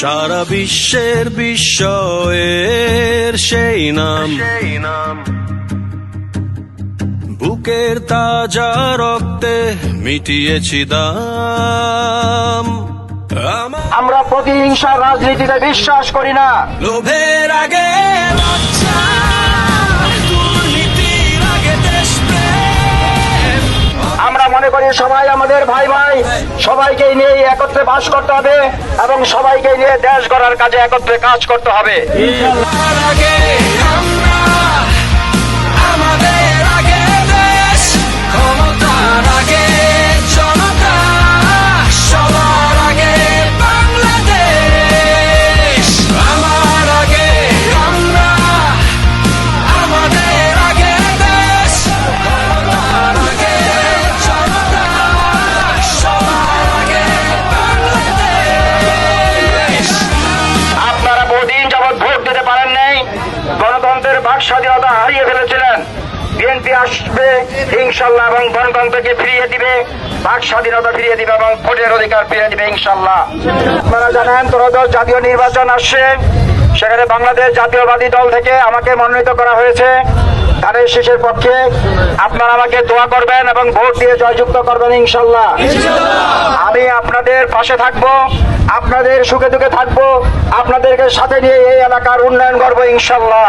সারা বিশ্বের বিস্ময়ের সেই নাম। বুকের তাজা রক্তে মিটিয়েছি দাম। আমরা প্রতিহিংসার রাজনীতিতে বিশ্বাস করি না। লোভের আগে মনে করি সবাই আমাদের ভাই ভাই, সবাইকে নিয়ে একত্রে বাস করতে হবে এবং সবাইকে নিয়ে দেশ গড়ার কাজে একত্রে কাজ করতে হবে। গণতন্ত্রের বাক স্বাধীনতা হারিয়ে ফেলেছিলেন। বিএনপি আসবে, ইনশাল্লাহ, এবং গণতন্ত্রকে ফিরিয়ে দিবে, বাক স্বাধীনতা ফিরিয়ে দিবে, এবং ভোটের অধিকার ফিরিয়ে দিবে, ইনশাল্লাহ। আপনারা জানেন, ত্রয়োদশ জাতীয় নির্বাচন আসছে। সেখানে বাংলাদেশ জাতীয়বাদী দল থেকে আমাকে মনোনীত করা হয়েছে। ধানের শেষের পক্ষে আপনারা আমাকে দোয়া করবেন এবং ভোট দিয়ে জয়যুক্ত করবেন, ইনশাল্লাহ। আমি আপনাদের পাশে থাকব আপনাদের সুখে দুঃখে থাকব আপনাদেরকে সাথে নিয়ে এই এলাকার উন্নয়ন করব ইনশাল্লাহ।